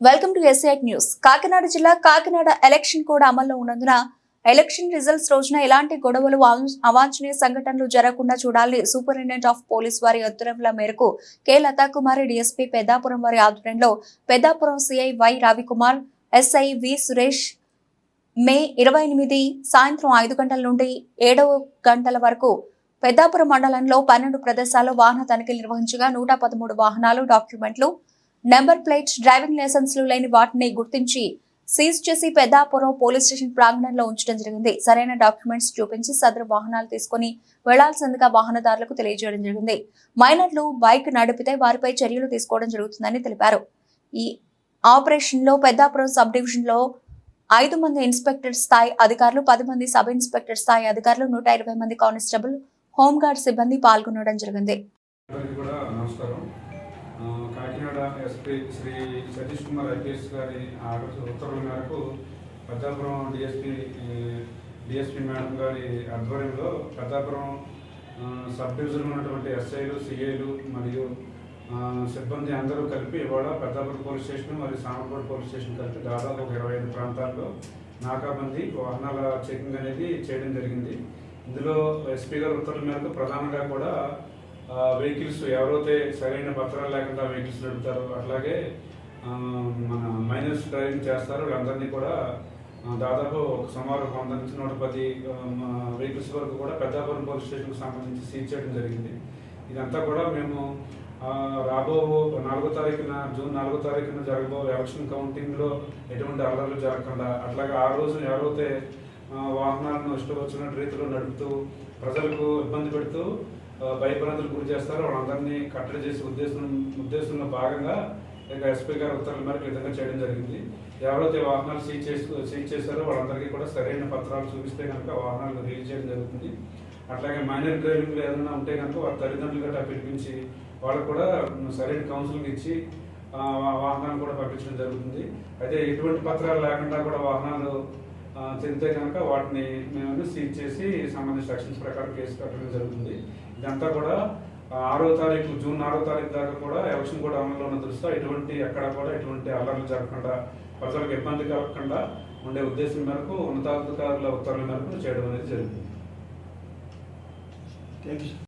Welcome to SIT news Kakinada జిల్లా Kakinada election code అమల్లో ఉన్నందున ఎలక్షన్ రిజల్ట్స్ రోజున ఎలాంటి గొడవలు అవాంఛనీయ సంఘటనలు జరగకుండా చూడాలని సూపరింటెండెంట్ ఆఫ్ పోలీస్ వారి ఉత్తర్వుల మేరకు కె. లతాకుమారి డిఎస్పీ పెద్దాపురం వారి ఆధ్వర్యంలో Peddapuram CI Y Ravikumar SI V Suresh May ఇరవై ఎనిమిది సాయంత్రం ఐదు గంటల నుండి ఏడవ గంటల వరకు పెద్దాపురం మండలంలో పన్నెండు ప్రదేశాల్లో వాహన తనిఖీలు నిర్వహించగా నూట పదమూడు వాహనాలు డాక్యుమెంట్లు నెంబర్ ప్లేట్ డ్రైవింగ్ లైసెన్స్లు లేని వాటిని గుర్తించి సీజ్ చేసి పెద్దాపురం పోలీస్ స్టేషన్ ప్రాంగణంలో ఉంచడం జరిగింది. సరైన డాక్యుమెంట్స్ చూపించి సదరు వాహనాలు తీసుకుని వెళ్ళాల్సిందిగా వాహనదారులకు తెలియజేయడం జరిగింది. మైనర్లు బైక్ నడిపితే వారిపై చర్యలు తీసుకోవడం జరుగుతుందని తెలిపారు. ఈ ఆపరేషన్లో పెద్దాపురం సబ్ డివిజన్లో ఐదు మంది ఇన్స్పెక్టర్ స్థాయి అధికారులు పది మంది సబ్ ఇన్స్పెక్టర్ స్థాయి అధికారులు నూట ఇరవై మంది కానిస్టేబుల్ హోంగార్డ్ సిబ్బంది పాల్గొనడం జరిగింది. కాకినాడ ఎస్పీ శ్రీ సతీష్ కుమార్ ఐపీఎస్ గారి ఉత్తర్వుల మేరకు పెద్దాపురం డిఎస్పీ డిఎస్పీ మేడం గారి ఆధ్వర్యంలో పెద్దాపురం సబ్ డివిజన్ ఉన్నటువంటి ఎస్ఐలు సిఐలు మరియు సిబ్బంది అందరూ కలిపి ఇవాళ పెద్దాపురం పోలీస్ స్టేషన్ మరియు సామర్పూర్ పోలీస్ స్టేషన్ కలిపి దాదాపు ఒక ఇరవై ఐదు ప్రాంతాల్లో నాకాబందీ వాహనాల చెకింగ్ అనేది చేయడం జరిగింది. ఇందులో ఎస్పీ గారి ఉత్తర్వుల మేరకు ప్రధానంగా కూడా వెహికల్స్ ఎవరైతే సరైన పత్రాలు లేకుండా వెహికల్స్ నడుపుతారో అట్లాగే మన మైనర్స్ డ్రైవింగ్ చేస్తారు వీళ్ళందరినీ కూడా దాదాపు ఒక సుమారు వంద నుంచి నూట పది వెహికల్స్ వరకు కూడా పెద్దాపురం పోలీస్ స్టేషన్కి సంబంధించి సీజ్ చేయడం జరిగింది. ఇదంతా కూడా మేము రాబో నాలుగో తారీఖున జూన్ నాలుగో తారీఖున జరగబో ఎలక్షన్ కౌంటింగ్లో ఎటువంటి అల్లర్లు జరగకుండా అట్లాగే ఆ రోజు ఎవరైతే వాహనాలను ఇష్టం వచ్చిన రీతిలో నడుపుతూ ప్రజలకు ఇబ్బంది పెడుతూ ఆ, గురి చేస్తారో. వాళ్ళందరినీ కట్టడి చేసే ఉద్దేశం ఉద్దేశంలో భాగంగా ఇక ఎస్పీ గారి ఉత్తర్వుల మేరకు విధంగా చేయడం జరిగింది. ఎవరైతే వాహనాలు సీజ్ చేసు సీజ్ చేశారో వాళ్ళందరికీ కూడా సరైన పత్రాలు చూపిస్తే కనుక వాహనాలు రిలీజ్ చేయడం జరుగుతుంది. అట్లాగే మైనర్ డ్రైవింగ్లు ఏదైనా ఉంటే కనుక వాళ్ళ తల్లిదండ్రులు గట్రా పిలిపించి వాళ్ళకు కూడా సరైన కౌన్సిలింగ్ ఇచ్చి వాహనాలు కూడా పంపించడం జరుగుతుంది. అయితే ఎటువంటి పత్రాలు లేకుండా కూడా వాహనాలు ఆ, చెందితే కనుక వాటిని మేము సీజ్ చేసి సంబంధించిన సెక్షన్స్ ప్రకారం కేసు కట్టడం జరుగుతుంది. ఇదంతా కూడా ఆరో తారీఖు జూన్ ఆరో తారీఖు దాకా కూడా ఎలక్షన్ కూడా అమల్లో ఉన్న దృష్ట్యా ఎటువంటి ఎక్కడ కూడా ఎటువంటి అల్లర్లు జరగకుండా ప్రజలకు ఇబ్బంది కలగకుండా ఉండే ఉద్దేశం మేరకు ఉన్నతాధికారుల ఉత్తర్వుల మేరకు చేయడం అనేది జరిగింది. Thank you